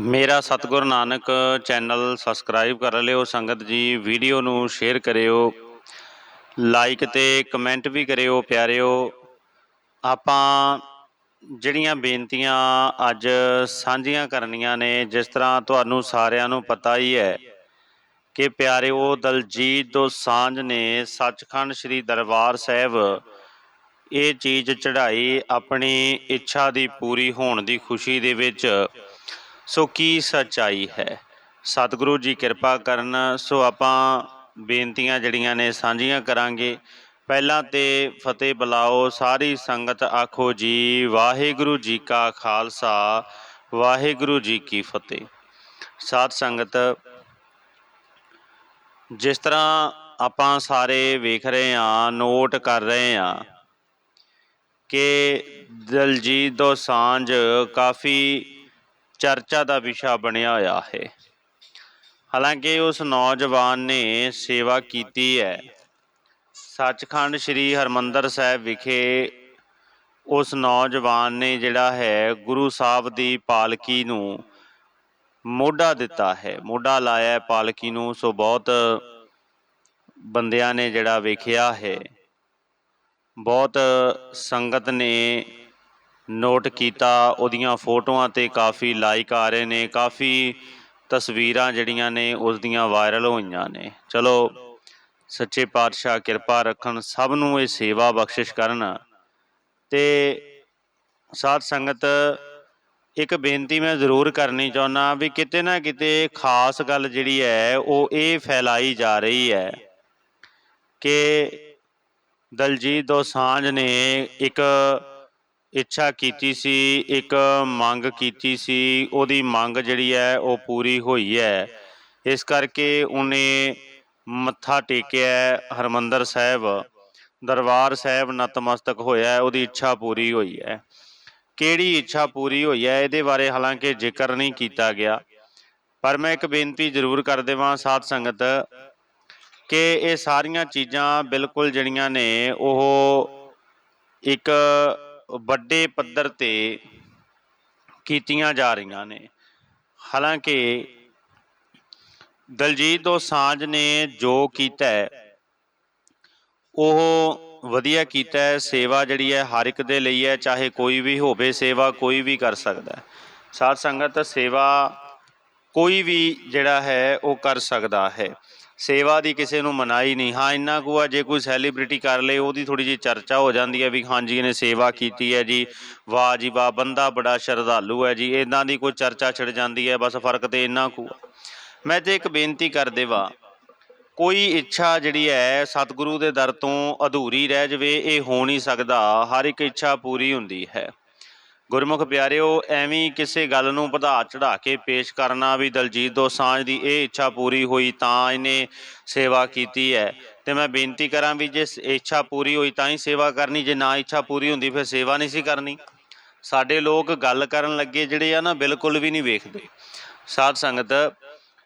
ਮੇਰਾ ਸਤਿਗੁਰ Nanak channel subscribe ਕਰ ਲਿਓ, ਸੰਗਤ ਜੀ ਵੀਡੀਓ ਨੂੰ ਸ਼ੇਅਰ ਕਰਿਓ ਲਾਈਕ ਤੇ ਕਮੈਂਟ ਵੀ ਕਰਿਓ ਪਿਆਰਿਓ। ਆਪਾਂ ਜਿਹੜੀਆਂ ਬੇਨਤੀਆਂ ਅੱਜ ਸਾਂਝੀਆਂ ਕਰਨੀਆਂ ਨੇ, ਜਿਸ ਤਰ੍ਹਾਂ ਤੁਹਾਨੂੰ ਸਾਰਿਆਂ ਨੂੰ ਪਤਾ ਹੀ ਹੈ ਕਿ ਪਿਆਰਿਓ ਦਲਜੀਤ ਦੋਸਾਂਝ ਨੇ ਸੱਚਖੰਡ ਸ੍ਰੀ ਦਰਬਾਰ ਸਾਹਿਬ ਇਹ ਚੀਜ਼ ਚੜ੍ਹਾਈ ਆਪਣੀ ਇੱਛਾ ਦੀ ਪੂਰੀ ਹੋਣ ਦੀ ਖੁਸ਼ੀ ਦੇ ਵਿੱਚ। ਸੋ ਕੀ ਸੱਚਾਈ ਹੈ? ਸਤਿਗੁਰੂ ਜੀ ਕਿਰਪਾ ਕਰਨ, ਸੋ ਆਪਾਂ ਬੇਨਤੀਆਂ ਜਿਹੜੀਆਂ ਨੇ ਸਾਂਝੀਆਂ ਕਰਾਂਗੇ। ਪਹਿਲਾਂ ਤੇ ਫਤਿਹ ਬੁਲਾਓ, ਸਾਰੀ ਸੰਗਤ ਆਖੋ ਜੀ, ਵਾਹਿਗੁਰੂ ਜੀ ਕਾ ਖਾਲਸਾ, ਵਾਹਿਗੁਰੂ ਜੀ ਕੀ ਫਤਿਹ। ਸਾਧ ਸੰਗਤ, ਜਿਸ ਤਰ੍ਹਾਂ ਆਪਾਂ ਸਾਰੇ ਵੇਖ ਰਹੇ ਹਾਂ, ਨੋਟ ਕਰ ਰਹੇ ਹਾਂ ਕਿ ਦਲਜੀਤ ਦੋਸਾਂਝ ਕਾਫੀ ਚਰਚਾ ਦਾ ਵਿਸ਼ਾ ਬਣਿਆ ਹੋਇਆ ਹੈ। ਹਾਲਾਂਕਿ ਉਸ ਨੌਜਵਾਨ ਨੇ ਸੇਵਾ ਕੀਤੀ ਹੈ। ਸੱਚਖੰਡ ਸ੍ਰੀ ਹਰਮੰਦਰ ਸਾਹਿਬ ਵਿਖੇ ਉਸ ਨੌਜਵਾਨ ਨੇ ਜਿਹੜਾ ਹੈ, ਗੁਰੂ ਸਾਹਿਬ ਦੀ ਪਾਲਕੀ ਨੂੰ ਮੋਢਾ ਦਿੱਤਾ ਹੈ। ਮੋਢਾ ਲਾਇਆ ਪਾਲਕੀ ਨੂੰ, ਸੋ ਬਹੁਤ ਬੰਦਿਆਂ ਨੇ ਜਿਹੜਾ ਵੇਖਿਆ ਹੈ। ਬਹੁਤ ਸੰਗਤ ਨੇ ਨੋਟ ਕੀਤਾ, ਉਹਦੀਆਂ ਫੋਟੋਆਂ ਤੇ ਕਾਫੀ ਲਾਈਕ ਆ ਰਹੇ ਨੇ, ਕਾਫੀ ਤਸਵੀਰਾਂ ਜਿਹੜੀਆਂ ਨੇ ਉਸ ਦੀਆਂ ਵਾਇਰਲ ਹੋਈਆਂ ਨੇ। ਚਲੋ, ਸੱਚੇ ਪਾਤਸ਼ਾਹ ਕਿਰਪਾ ਰੱਖਣ, ਸਭ ਨੂੰ ਇਹ ਸੇਵਾ ਬਖਸ਼ਿਸ਼ ਕਰਨ। ਤੇ ਸਾਧ ਸੰਗਤ, ਇੱਕ ਬੇਨਤੀ ਮੈਂ ਜ਼ਰੂਰ ਕਰਨੀ ਚਾਹੁੰਦਾ ਵੀ ਕਿਤੇ ਨਾ ਕਿਤੇ ਖਾਸ ਗੱਲ ਜਿਹੜੀ ਹੈ, ਉਹ ਇਹ ਫੈਲਾਈ ਜਾ ਰਹੀ ਹੈ ਕਿ ਦਲਜੀਤ ਦੋਸਾਂਝ ਨੇ ਇੱਕ ਇੱਛਾ ਕੀਤੀ ਸੀ, ਇੱਕ ਮੰਗ ਕੀਤੀ ਸੀ, ਉਹਦੀ ਮੰਗ ਜਿਹੜੀ ਹੈ ਉਹ ਪੂਰੀ ਹੋਈ ਹੈ। ਇਸ ਕਰਕੇ ਉਹਨੇ ਮੱਥਾ ਟੇਕਿਆ ਹੈ ਹਰਮੰਦਰ ਸਾਹਿਬ। ਦਰਬਾਰ ਸਾਹਿਬ ਨਤਮਸਤਕ ਹੋਇਆ, ਉਹਦੀ ਇੱਛਾ ਪੂਰੀ ਹੋਈ ਹੈ। ਕਿਹੜੀ ਇੱਛਾ ਪੂਰੀ ਹੋਈ ਹੈ, ਇਹਦੇ ਬਾਰੇ ਹਾਲਾਂਕਿ ਜ਼ਿਕਰ ਨਹੀਂ ਕੀਤਾ ਗਿਆ। ਪਰ ਮੈਂ ਇੱਕ ਬੇਨਤੀ ਜ਼ਰੂਰ ਕਰ ਦੇਵਾਂ ਸਾਧ ਸੰਗਤ, ਕਿ ਇਹ ਸਾਰੀਆਂ ਚੀਜ਼ਾਂ ਬਿਲਕੁਲ ਜਿਹੜੀਆਂ ਨੇ, ਉਹ ਇੱਕ ਵੱਡੇ ਪੱਧਰ ਤੇ ਕੀਤੀਆਂ ਜਾ ਰਹੀਆਂ ਨੇ। ਹਾਲਾਂਕਿ ਦਲਜੀਤ ਦੋਸਾਂਝ ਨੇ ਜੋ ਕੀਤਾ ਉਹ ਵਧੀਆ ਕੀਤਾ ਹੈ। ਸੇਵਾ ਜਿਹੜੀ ਹੈ ਹਰ ਇੱਕ ਦੇ ਲਈ ਹੈ, ਚਾਹੇ ਕੋਈ ਵੀ ਹੋਵੇ ਸੇਵਾ, ਕੋਈ ਵੀ ਕਰ ਸਕਦਾ ਹੈ। ਸਾਧ ਸੰਗਤ ਸੇਵਾ ਕੋਈ ਵੀ ਜਿਹੜਾ ਹੈ, ਉਹ ਕਰ ਸਕਦਾ ਹੈ। ਸੇਵਾ ਦੀ ਕਿਸੇ ਨੂੰ ਮਨਾਈ ਨਹੀਂ। ਹਾਂ, ਇੰਨਾ ਕੁ ਆ, ਜੇ ਕੋਈ ਸੈਲੀਬ੍ਰਿਟੀ ਕਰ ਲੇ ਉਹਦੀ ਥੋੜੀ ਜਿਹੀ ਚਰਚਾ ਹੋ ਜਾਂਦੀ ਹੈ ਵੀ ਹਾਂਜੀ, ਇਹਨੇ ਸੇਵਾ ਕੀਤੀ ਹੈ ਜੀ। ਵਾਹ ਜੀ ਵਾਹ, ਬੰਦਾ ਬੜਾ ਸ਼ਰਧਾਲੂ ਹੈ ਜੀ। ਇਦਾਂ ਦੀ ਕੋਈ ਚਰਚਾ ਛਿੜ ਜਾਂਦੀ ਹੈ, ਬਸ ਫ਼ਰਕ ਤੇ ਇੰਨਾ ਕੁ ਆ। ਮੈਂ ਤੇ ਇੱਕ ਬੇਨਤੀ ਕਰ ਦੇਵਾਂ, ਕੋਈ ਇੱਛਾ ਜਿਹੜੀ ਹੈ, ਸਤਿਗੁਰੂ ਦੇ ਦਰ ਤੋਂ ਅਧੂਰੀ ਰਹਿ ਜਵੇ, ਇਹ ਹੋ ਨਹੀਂ ਸਕਦਾ। ਹਰ ਇੱਕ ਇੱਛਾ ਪੂਰੀ ਹੁੰਦੀ ਹੈ। ਗੁਰਮੁਖ ਪਿਆਰਿਓ, ਐਵੇਂ ਕਿਸੇ ਗੱਲ ਨੂੰ ਵਧਾ ਚੜਾ ਕੇ ਪੇਸ਼ ਕਰਨਾ ਵੀ ਦਲਜੀਤ ਦੋਸਾਂਝ ਦੀ ਇਹ ਇੱਛਾ ਪੂਰੀ ਹੋਈ ਤਾਂ ਇਹਨੇ ਸੇਵਾ ਕੀਤੀ ਹੈ। ਤੇ ਮੈਂ ਬੇਨਤੀ ਕਰਾਂ ਵੀ ਜੇ ਇੱਛਾ ਪੂਰੀ ਹੋਈ ਤਾਂ ਹੀ ਸੇਵਾ ਕਰਨੀ, ਜੇ ਨਾ ਇੱਛਾ ਪੂਰੀ ਹੁੰਦੀ ਫਿਰ ਸੇਵਾ ਨਹੀਂ ਸੀ ਕਰਨੀ। ਸਾਡੇ ਲੋਕ ਗੱਲ ਕਰਨ ਲੱਗੇ ਜਿਹੜੇ ਆ ਨਾ ਬਿਲਕੁਲ ਵੀ ਨਹੀਂ ਵੇਖਦੇ। ਸਾਧ ਸੰਗਤ,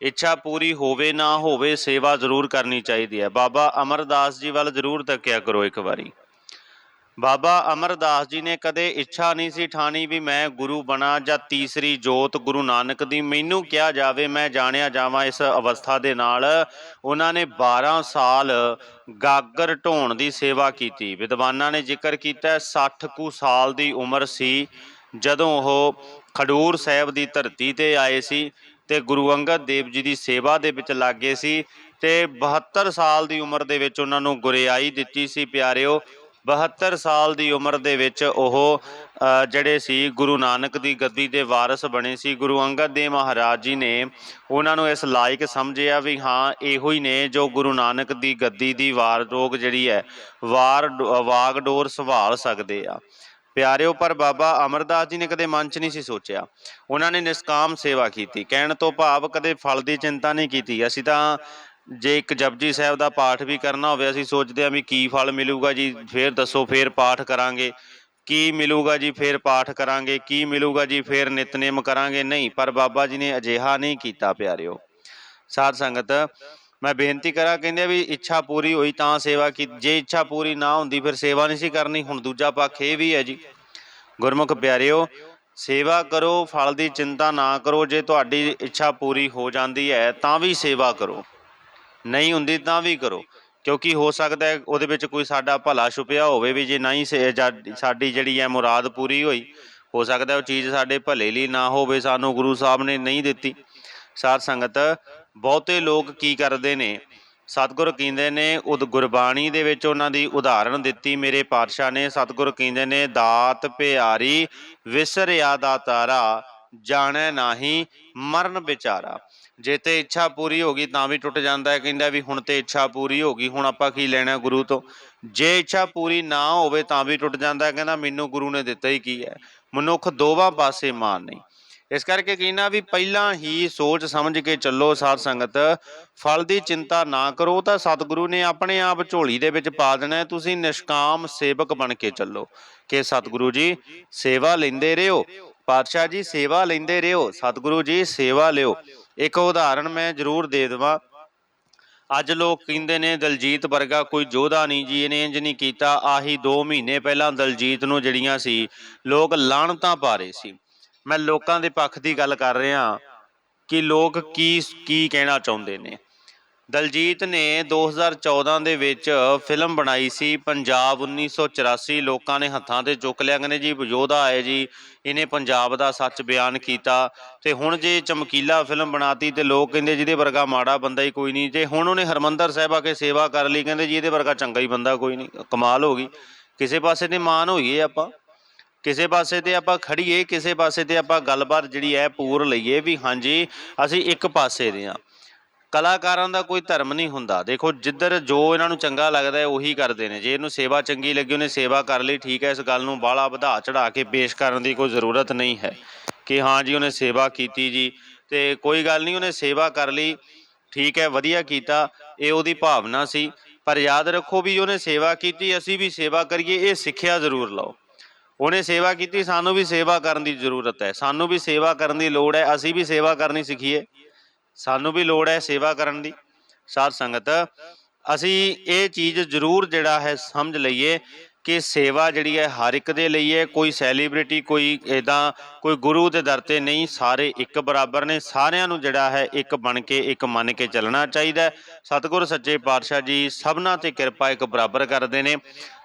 ਇੱਛਾ ਪੂਰੀ ਹੋਵੇ ਨਾ ਹੋਵੇ ਸੇਵਾ ਜ਼ਰੂਰ ਕਰਨੀ ਚਾਹੀਦੀ ਹੈ। ਬਾਬਾ ਅਮਰਦਾਸ ਜੀ ਵੱਲ ਜ਼ਰੂਰ ਤੱਕਿਆ ਕਰੋ ਇੱਕ ਵਾਰੀ। ਬਾਬਾ ਅਮਰਦਾਸ ਜੀ ਨੇ ਕਦੇ ਇੱਛਾ ਨਹੀਂ ਸੀ ਠਾਣੀ ਵੀ ਮੈਂ ਗੁਰੂ ਬਣਾ ਜਾਂ ਤੀਸਰੀ ਜੋਤ ਗੁਰੂ ਨਾਨਕ ਦੀ। ਮੈਨੂੰ ਕਿਹਾ ਜਾਵੇ, ਮੈਂ ਜਾਣਿਆ ਜਾਵਾਂ ਇਸ ਅਵਸਥਾ ਦੇ ਨਾਲ ਉਹਨਾਂ ਨੇ 12 ਸਾਲ ਗਾਗਰ ਢੋਣ ਦੀ ਸੇਵਾ ਕੀਤੀ। ਵਿਦਵਾਨਾਂ ਨੇ ਜ਼ਿਕਰ ਕੀਤਾ ਹੈ 60 ਕੁ ਸਾਲ ਦੀ ਉਮਰ ਸੀ ਜਦੋਂ ਉਹ ਖਡੂਰ ਸਾਹਿਬ ਦੀ ਧਰਤੀ ਤੇ ਆਏ ਸੀ ਤੇ ਗੁਰੂ ਅੰਗਦ ਦੇਵ ਜੀ ਦੀ ਸੇਵਾ ਦੇ ਵਿੱਚ ਲੱਗੇ ਸੀ ਤੇ 72 ਸਾਲ ਦੀ ਉਮਰ ਦੇ ਵਿੱਚ ਉਹਨਾਂ ਨੂੰ ਗੁਰਿਆਈ ਦਿੱਤੀ ਸੀ। ਪਿਆਰਿਓ 72 ਸਾਲ ਦੀ ਉਮਰ ਦੇ ਵਿੱਚ ਉਹ ਜਿਹੜੇ ਸੀ ਗੁਰੂ ਨਾਨਕ ਦੀ ਗੱਦੀ ਦੇ ਵਾਰਿਸ ਬਣੇ ਸੀ। ਗੁਰੂ ਅੰਗਦ ਦੇਵ ਮਹਾਰਾਜ ਜੀ ਨੇ ਉਹਨਾਂ ਨੂੰ ਇਸ ਲਾਇਕ ਸਮਝਿਆ ਵੀ ਹਾਂ, ਇਹੋ ਹੀ ਨੇ ਜੋ ਗੁਰੂ ਨਾਨਕ ਦੀ ਗੱਦੀ ਦੀ ਵਾਰਡੋਗ ਜਿਹੜੀ ਹੈ, ਵਾਰ ਵਾਗਡੋਰ ਸੰਭਾਲ ਸਕਦੇ ਆ। ਪਿਆਰਿਓ, ਪਰ ਬਾਬਾ ਅਮਰਦਾਸ ਜੀ ਨੇ ਕਦੇ ਮਨ 'ਚ ਨਹੀਂ ਸੀ ਸੋਚਿਆ। ਉਹਨਾਂ ਨੇ ਨਿਸਕਾਮ ਸੇਵਾ ਕੀਤੀ। ਕਹਿਣ ਤੋਂ ਭਾਵ ਕਦੇ ਫਲ ਦੀ ਚਿੰਤਾ ਨਹੀਂ ਕੀਤੀ। ਅਸੀਂ ਤਾਂ ਜੇ ਇੱਕ ਜਪਜੀ ਸਾਹਿਬ ਦਾ ਪਾਠ ਵੀ ਕਰਨਾ ਹੋਵੇ, ਅਸੀਂ ਸੋਚਦੇ ਹਾਂ ਵੀ ਕੀ ਫਲ ਮਿਲੂਗਾ ਜੀ, ਫੇਰ ਦੱਸੋ, ਫੇਰ ਪਾਠ ਕਰਾਂਗੇ। ਕੀ ਮਿਲੂਗਾ ਜੀ, ਫੇਰ ਪਾਠ ਕਰਾਂਗੇ, ਕੀ ਮਿਲੂਗਾ ਜੀ, ਫੇਰ ਨਿਤਨੇਮ ਕਰਾਂਗੇ? ਨਹੀਂ, ਪਰ ਬਾਬਾ ਜੀ ਨੇ ਅਜਿਹਾ ਨਹੀਂ ਕੀਤਾ, ਪਿਆਰਿਓ। ਸਾਧ ਸੰਗਤ, ਮੈਂ ਬੇਨਤੀ ਕਰਾਂ, ਕਹਿੰਦੇ ਵੀ ਇੱਛਾ ਪੂਰੀ ਹੋਈ ਤਾਂ ਸੇਵਾ ਕੀ, ਜੇ ਇੱਛਾ ਪੂਰੀ ਨਾ ਹੁੰਦੀ, ਫਿਰ ਸੇਵਾ ਨਹੀਂ ਸੀ ਕਰਨੀ, ਹੁਣ ਦੂਜਾ ਪੱਖ ਇਹ ਵੀ ਹੈ ਜੀ। ਗੁਰਮੁਖ ਪਿਆਰਿਓ, ਸੇਵਾ ਕਰੋ, ਫਲ ਦੀ ਚਿੰਤਾ ਨਾ ਕਰੋ, ਜੇ ਤੁਹਾਡੀ ਇੱਛਾ ਪੂਰੀ ਹੋ ਜਾਂਦੀ ਹੈ, ਤਾਂ ਵੀ ਸੇਵਾ ਕਰੋ। ਨਹੀਂ ਹੁੰਦੀ ਤਾਂ ਵੀ ਕਰੋ। ਕਿਉਂਕਿ ਹੋ ਸਕਦਾ ਹੈ ਉਹਦੇ ਵਿੱਚ ਕੋਈ ਸਾਡਾ ਭਲਾ ਛੁਪਿਆ ਹੋਵੇ ਵੀ ਜੇ ਨਹੀਂ ਸੇ- ਜਾ- ਸਾਡੀ ਜਿਹੜੀ ਹੈ ਮੁਰਾਦ ਪੂਰੀ ਹੋਈ, ਹੋ ਸਕਦਾ ਉਹ ਚੀਜ਼ ਸਾਡੇ ਭਲੇ ਲਈ ਨਾ ਹੋਵੇ, ਸਾਨੂੰ ਗੁਰੂ ਸਾਹਿਬ ਨੇ ਨਹੀਂ ਦਿੱਤੀ। ਸਾਧ ਸੰਗਤ, ਬਹੁਤੇ ਲੋਕ ਕੀ ਕਰਦੇ ਨੇ? ਸਤਿਗੁਰ ਕਹਿੰਦੇ ਨੇ, ਉਦ ਗੁਰਬਾਣੀ ਦੇ ਵਿੱਚ ਉਹਨਾਂ ਦੀ ਉਦਾਹਰਣ ਦਿੱਤੀ ਮੇਰੇ ਪਾਤਸ਼ਾਹ ਨੇ। ਸਤਿਗੁਰ ਕਹਿੰਦੇ ਨੇ, ਦਾਤ ਪਿਆਰੀ ਵਿਸਰਿਆ ਦਾ ਤਾਰਾ, ਜਾਣੈ ਨਾਹੀ, ਮਰਨ ਵਿਚਾਰਾ। ਜੇ ਤੇ ਇੱਛਾ ਪੂਰੀ ਹੋ ਗਈ ਤਾਂ ਵੀ ਟੁੱਟ ਜਾਂਦਾ ਹੈ। ਕਹਿੰਦਾ ਵੀ ਹੁਣ ਤੇ ਇੱਛਾ ਪੂਰੀ ਹੋ ਗਈ, ਹੁਣ ਆਪਾਂ ਕੀ ਲੈਣਾ ਗੁਰੂ ਤੋਂ? ਜੇ ਇੱਛਾ ਪੂਰੀ ਨਾ ਹੋਵੇ ਤਾਂ ਵੀ ਟੁੱਟ ਜਾਂਦਾ ਹੈ। ਕਹਿੰਦਾ ਮੈਨੂੰ ਗੁਰੂ ਨੇ ਦਿੱਤਾ ਹੀ ਕੀ ਹੈ? ਮਨੁੱਖ ਦੋਵਾਂ ਪਾਸੇ ਮਾਨ ਨਹੀਂ। ਇਸ ਕਰਕੇ ਕਹਿੰਦਾ ਵੀ ਪਹਿਲਾਂ ਹੀ ਸੋਚ ਸਮਝ ਕੇ ਚੱਲੋ ਸਾਧ ਸੰਗਤ। ਫਲ ਦੀ ਚਿੰਤਾ ਨਾ ਕਰੋ ਤਾਂ ਸਤਿਗੁਰੂ ਨੇ ਆਪਣੇ ਆਪ ਝੋਲੀ ਦੇ ਵਿੱਚ ਪਾ ਦੇਣਾ ਤੁਸੀਂ ਨਿਸ਼ਕਾਮ ਸੇਵਕ ਬਣ ਕੇ ਚੱਲੋ। ਕਿ ਸਤਿਗੁਰੂ ਜੀ, ਸੇਵਾ ਲੈਂਦੇ ਰਹੋ। ਪਾਤਸ਼ਾਹ ਜੀ, ਸੇਵਾ ਲੈਂਦੇ ਰਹੋ। ਸਤਿਗੁਰੂ ਜੀ, ਸੇਵਾ ਲਿਓ। ਇੱਕ ਉਦਾਹਰਣ ਮੈਂ ਜ਼ਰੂਰ ਦੇ ਦੇਵਾਂ। ਅੱਜ ਲੋਕ ਕਹਿੰਦੇ ਨੇ, ਦਲਜੀਤ ਵਰਗਾ ਕੋਈ ਯੋਧਾ ਨਹੀਂ ਜੀ, ਇਹਨੇ ਇੰਜ ਨਹੀਂ ਕੀਤਾ। ਆਹੀ 2 ਮਹੀਨੇ ਪਹਿਲਾਂ ਦਲਜੀਤ ਨੂੰ ਜਿਹੜੀਆਂ ਸੀ, ਲੋਕ ਲਾਣਤਾਂ ਪਾ ਰਹੇ ਸੀ। ਮੈਂ ਲੋਕਾਂ ਦੇ ਪੱਖ ਦੀ ਗੱਲ ਕਰ ਰਿਹਾ ਕਿ ਲੋਕ ਕੀ ਕੀ ਕਹਿਣਾ ਚਾਹੁੰਦੇ ਨੇ? ਦਲਜੀਤ ਨੇ 2014 ਦੇ ਵਿੱਚ ਫਿਲਮ ਬਣਾਈ ਸੀ, ਪੰਜਾਬ 1984 ਲੋਕਾਂ ਨੇ ਹੱਥਾਂ ਤੇ ਚੁੱਕ ਲਿਆ, ਕਹਿੰਦੇ ਜੀ ਯੋਧਾ ਆਏ ਜੀ, ਇਹਨੇ ਪੰਜਾਬ ਦਾ ਸੱਚ ਬਿਆਨ ਕੀਤਾ ਤੇ ਹੁਣ ਜੇ ਚਮਕੀਲਾ ਫਿਲਮ ਬਣਾਤੀ ਤੇ ਲੋਕ ਕਹਿੰਦੇ ਜਿਹਦੇ ਵਰਗਾ ਮਾੜਾ ਬੰਦਾ ਹੀ ਕੋਈ ਨਹੀਂ ਜੇ ਹੁਣ ਉਹਨੇ ਹਰਮੰਦਰ ਸਾਹਿਬ ਆ ਕੇ ਸੇਵਾ ਕਰ ਲਈ, ਕਹਿੰਦੇ ਜੀ ਇਹਦੇ ਵਰਗਾ ਚੰਗਾ ਹੀ ਬੰਦਾ ਕੋਈ ਨਹੀਂ, ਕਮਾਲ ਹੋ ਗਈ। ਕਿਸੇ ਪਾਸੇ ਤੇ ਮਾਨ ਹੋਈਏ ਆਪਾਂ, ਕਿਸੇ ਪਾਸੇ ਤੇ ਆਪਾਂ ਖੜੀਏ ਕਿਸੇ ਪਾਸੇ ਤੇ ਆਪਾਂ ਗੱਲਬਾਤ ਜਿਹੜੀ ਹੈ ਪੂਰ ਲਈਏ ਵੀ ਹਾਂਜੀ, ਅਸੀਂ ਇੱਕ ਪਾਸੇ ਦੇ ਆ ਕਲਾਕਾਰਾਂ ਦਾ ਕੋਈ ਧਰਮ ਨਹੀਂ ਹੁੰਦਾ। ਦੇਖੋ, ਜਿੱਧਰ ਜੋ ਇਹਨਾਂ ਨੂੰ ਚੰਗਾ ਲੱਗਦਾ ਹੈ, ਉਹੀ ਕਰਦੇ ਨੇ। ਜੇ ਇਹਨੂੰ ਸੇਵਾ ਚੰਗੀ ਲੱਗੀ, ਉਹਨੇ ਸੇਵਾ ਕਰ ਲਈ, ਠੀਕ ਹੈ, ਇਸ ਗੱਲ ਨੂੰ ਬਾਹਲਾ ਵਧਾ ਚੜਾ ਕੇ ਪੇਸ਼ ਕਰਨ ਦੀ ਕੋਈ ਜ਼ਰੂਰਤ ਨਹੀਂ ਹੈ ਕਿ ਹਾਂ ਜੀ, ਉਹਨੇ ਸੇਵਾ ਕੀਤੀ ਜੀ। ਤੇ ਕੋਈ ਗੱਲ ਨਹੀਂ, ਉਹਨੇ ਸੇਵਾ ਕਰ ਲਈ, ਠੀਕ ਹੈ, ਵਧੀਆ ਕੀਤਾ, ਇਹ ਉਹਦੀ ਭਾਵਨਾ ਸੀ। ਪਰ ਯਾਦ ਰੱਖੋ ਵੀ ਉਹਨੇ ਸੇਵਾ ਕੀਤੀ, ਅਸੀਂ ਵੀ ਸੇਵਾ ਕਰੀਏ, ਇਹ ਸਿੱਖਿਆ ਜ਼ਰੂਰ ਲਓ। ਉਹਨੇ ਸੇਵਾ ਕੀਤੀ, ਸਾਨੂੰ ਵੀ ਸੇਵਾ ਕਰਨ ਦੀ ਜ਼ਰੂਰਤ ਹੈ। ਸਾਨੂੰ ਵੀ ਸੇਵਾ ਕਰਨ ਦੀ ਲੋੜ ਹੈ, ਅਸੀਂ ਵੀ ਸੇਵਾ ਕਰਨੀ ਸਿੱਖੀਏ। ਸਾਨੂੰ ਵੀ ਲੋੜ ਹੈ ਸੇਵਾ ਕਰਨ ਦੀ। ਸਾਧ ਸੰਗਤ, ਅਸੀਂ ਇਹ ਚੀਜ਼ ਜ਼ਰੂਰ ਜਿਹੜਾ ਹੈ ਸਮਝ ਲਈਏ ਕਿ ਸੇਵਾ ਜਿਹੜੀ ਹੈ ਹਰ ਇੱਕ ਦੇ ਲਈ ਹੈ। ਕੋਈ ਸੈਲੀਬ੍ਰਿਟੀ, ਕੋਈ ਇਦਾਂ ਕੋਈ ਗੁਰੂ ਦੇ ਦਰ ਤੇ ਨਹੀਂ, ਸਾਰੇ ਇੱਕ ਬਰਾਬਰ ਨੇ। ਸਾਰਿਆਂ ਨੂੰ ਜਿਹੜਾ ਹੈ ਇੱਕ ਬਣ ਕੇ, ਇੱਕ ਮੰਨ ਕੇ ਚੱਲਣਾ ਚਾਹੀਦਾ ਸਤਿਗੁਰ ਸੱਚੇ ਪਾਤਸ਼ਾਹ ਜੀ ਸਭਨਾ ਤੇ ਕਿਰਪਾ ਇੱਕ ਬਰਾਬਰ ਕਰਦੇ ਨੇ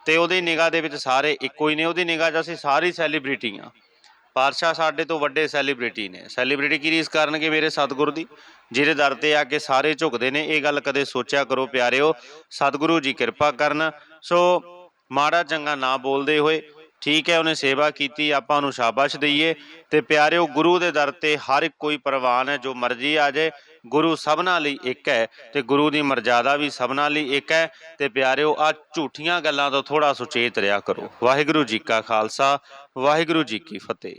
ਤੇ ਉਹਦੀ ਨਿਗਾਹ ਦੇ ਵਿੱਚ ਸਾਰੇ ਇੱਕੋ ਹੀ ਨੇ। ਉਹਦੀ ਨਿਗਾਹ 'ਚ ਅਸੀਂ ਸਾਰੀ ਸੈਲੀਬ੍ਰਿਟੀ ਹਾਂ। ਪਾਤਸ਼ਾਹ ਸਾਡੇ ਤੋਂ ਵੱਡੇ ਸੈਲੀਬ੍ਰਿਟੀ ਨੇ। ਸੈਲੀਬ੍ਰਿਟੀ ਕੀ ਰੀਸ ਕਰਨਗੇ ਮੇਰੇ ਸਤਿਗੁਰੂ ਦੀ? ਜਿਹਦੇ ਦਰ ਤੇ ਆ ਕੇ ਸਾਰੇ ਝੁਕਦੇ ਨੇ, ਇਹ ਗੱਲ ਕਦੇ ਸੋਚਿਆ ਕਰੋ ਪਿਆਰਿਓ, ਸਤਿਗੁਰੂ ਜੀ ਕਿਰਪਾ ਕਰਨ। ਸੋ ਮਾੜਾ ਚੰਗਾ ਨਾ ਬੋਲਦੇ ਹੋਏ, ਠੀਕ ਹੈ, ਉਹਨੇ ਸੇਵਾ ਕੀਤੀ, ਆਪਾਂ ਉਹਨੂੰ ਸ਼ਾਬਾਸ਼ ਦਈਏ। ਤੇ ਪਿਆਰਿਓ, ਗੁਰੂ ਦੇ ਦਰ ਤੇ ਹਰ ਇੱਕ ਕੋਈ ਪ੍ਰਵਾਨ ਹੈ, ਜੋ ਮਰਜ਼ੀ ਆ ਜਾਏ, ਗੁਰੂ ਸਭਨਾਂ ਲਈ ਇੱਕ ਹੈ ਤੇ ਗੁਰੂ ਦੀ ਮਰਜ਼ਾਦਾ ਵੀ ਸਭਨਾਂ ਲਈ ਇੱਕ ਹੈ। ਤੇ ਪਿਆਰਿਓ ਆ ਝੂਠੀਆਂ ਗੱਲਾਂ ਤੋਂ ਥੋੜਾ ਸੁਚੇਤ ਰਿਹਾ ਕਰੋ। ਵਾਹਿਗੁਰੂ ਜੀ ਕਾ ਖਾਲਸਾ, ਵਾਹਿਗੁਰੂ ਜੀ ਕੀ ਫਤਿਹ।